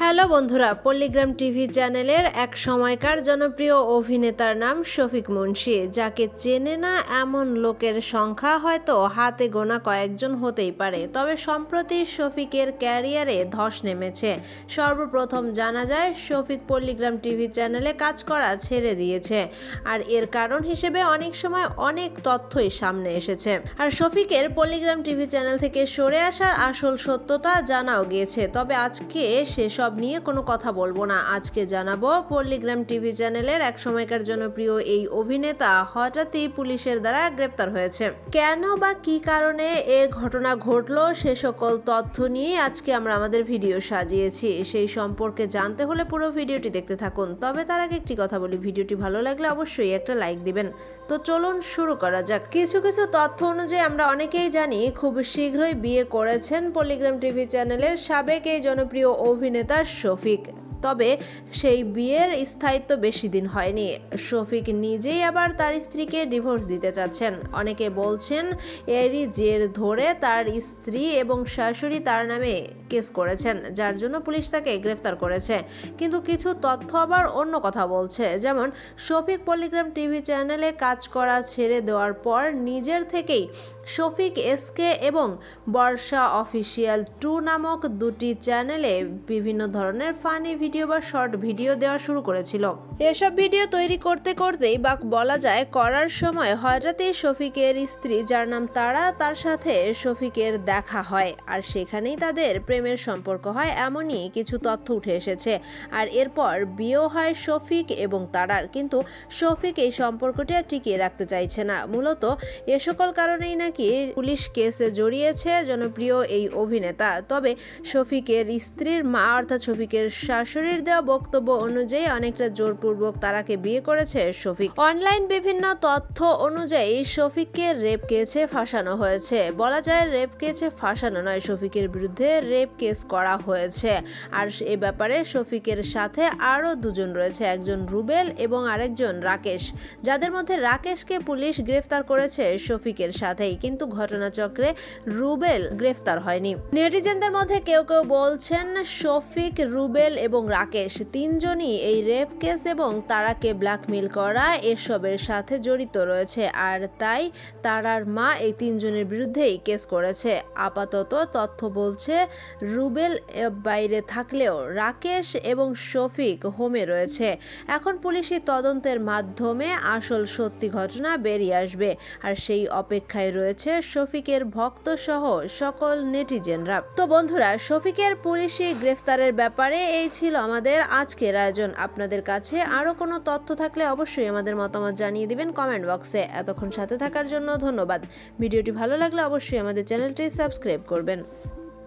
Hello বন্ধুরা, পল্লিগ্রাম TV চ্যানেলের এক সময়কার জনপ্রিয় অভিনেতার নাম শফিক মুন্সি, যাকে চেনে না এমন লোকের সংখ্যা হয়তো হাতে গোনা কয়েকজন হতেই পারে। তবে সম্প্রতি শফিকের ক্যারিয়ারে ধস নেমেছে। সর্বপ্রথম জানা যায়, শফিক পল্লিগ্রাম টিভি চ্যানেলে কাজ করা ছেড়ে দিয়েছে। আর এর কারণ হিসেবে অনেক সময় অনেক তথ্যই সামনে এসেছে। আর শফিকের পল্লিগ্রাম টিভি চ্যানেল থেকে সরে আসার আসল সত্যতা জানাও গিয়েছে। তবে আজকে সেসব নিয়ে কোনো কথা বলব না। আজকে জানাব পল্লিগ্রাম টিভি চ্যানেলের এক সময়কার জনপ্রিয় এই অভিনেতা হঠাৎই পুলিশের দ্বারা গ্রেপ্তার হয়েছে। কেন বা কি কারণে এ ঘটনা ঘটলো সে সকল তথ্য নিয়ে আজকে আমরা আমাদের ভিডিও সাজিয়েছি। সেই সম্পর্কে জানতে হলে পুরো ভিডিওটি দেখতে থাকুন। তবে তার আগে একটি কথা বলি, ভিডিওটি ভালো লাগলে অবশ্যই একটা লাইক দিবেন। তো চলুন শুরু করা যাক। কিছু কিছু তথ্য অনুযায়ী আমরা অনেকেই জানি খুব শীঘ্রই বিয়ে করেছেন পলিগ্রাম টিভি চ্যানেলের সাবেক এই জনপ্রিয় অভিনেতা শফিক। তবে সেই বিয়ের স্থায়িত্ব বেশি দিন হয়নি। শফিক নিজেই আবার তার স্ত্রীকে ডিভোর্স দিতে চাচ্ছেন। অনেকে বলছেন, এরই জের ধরে তার স্ত্রী এবং শাশুড়ি তার নামে কেস করেছেন, যার জন্য পুলিশ তাকে গ্রেফতার করেছে। কিন্তু কিছু তথ্য আবার অন্য কথা বলছে। যেমন, শফিক পলিগ্রাম টিভি চ্যানেলে কাজ করা ছেড়ে দেওয়ার পর নিজের থেকেই শফিক এসকে এবং বর্ষা অফিসিয়াল টু নামক দুটি চ্যানেলে বিভিন্ন ধরনের ফানি ভিডিও বা শর্ট ভিডিও দেওয়া শুরু করেছিল। এসব ভিডিও তৈরি করতে করতেই বা বলা যায় করার সময় হঠাৎই শফিকের স্ত্রী যার নাম তারা, তার সাথে শফিকের দেখা হয় আর সেখানেই তাদের প্রেমের সম্পর্ক হয় এমনই কিছু তথ্য উঠে এসেছে। আর এরপর বিয়েও হয় শফিক এবং তারার। কিন্তু শফিক এই সম্পর্কটি আর টিকিয়ে রাখতে চাইছে না। মূলত এ সকল কারণেই নাকি পুলিশ কেসে জড়িয়েছে জনপ্রিয় এই অভিনেতা? তবে শফিকের স্ত্রীর মা অর্থাৎ শফিকের শাশুড়ির দেওয়া বক্তব্য অনুযায়ী অনেকটা জোরপূর্বক তারাকে বিয়ে করেছে শফিক। অনলাইন বিভিন্ন তথ্য অনুযায়ী শফিককে রেপ কেসে ফাঁসানো হয়েছে। বলা যায় রেপ কেসে ফাঁসানো নয়, শফিকের বিরুদ্ধে রেপ কেস করা হয়েছে। আর এ ব্যাপারে শফিকের সাথে আরও দুজন রয়েছে, একজন রুবেল এবং আরেকজন রাকেশ। যাদের মধ্যে রাকেশকে পুলিশ গ্রেফতার করেছে শফিকের সাথেই। কিন্তু ঘটনাচক্রে রুবেল গ্রেফতার হয়নি। নেটিজেনদের মধ্যে কেউ কেউ বলছেন, শফিক, রুবেল এবং রাকেশ তিনজনই এই রেপ কেস এবং তারাকে ব্ল্যাকমেল করা এসবের সাথে জড়িত রয়েছে। আর তাই তারার মা এই তিনজনের বিরুদ্ধেই কেস করেছে। আপাতত তথ্য বলছে, রুবেল বাইরে থাকলেও রাকেশ এবং শফিক হোমে রয়েছে। এখন পুলিশি তদন্তের মাধ্যমে আসল সত্যি ঘটনা বেরিয়ে আসবে। আর সেই অপেক্ষায় রয়েছে শফিকের ভক্ত সহ সকল নেটিজেনরা। তো বন্ধুরা, শফিকের পুলিশি গ্রেফতারের ব্যাপারে এই ছিল আমাদের আজকের আয়োজন। আপনাদের কাছে আরও কোনো তথ্য থাকলে অবশ্যই আমাদের মতামত জানিয়ে দিবেন কমেন্ট বক্সে। এতক্ষণ সাথে থাকার জন্য ধন্যবাদ। ভিডিওটি ভালো লাগলে অবশ্যই আমাদের চ্যানেলটি সাবস্ক্রাইব করবেন।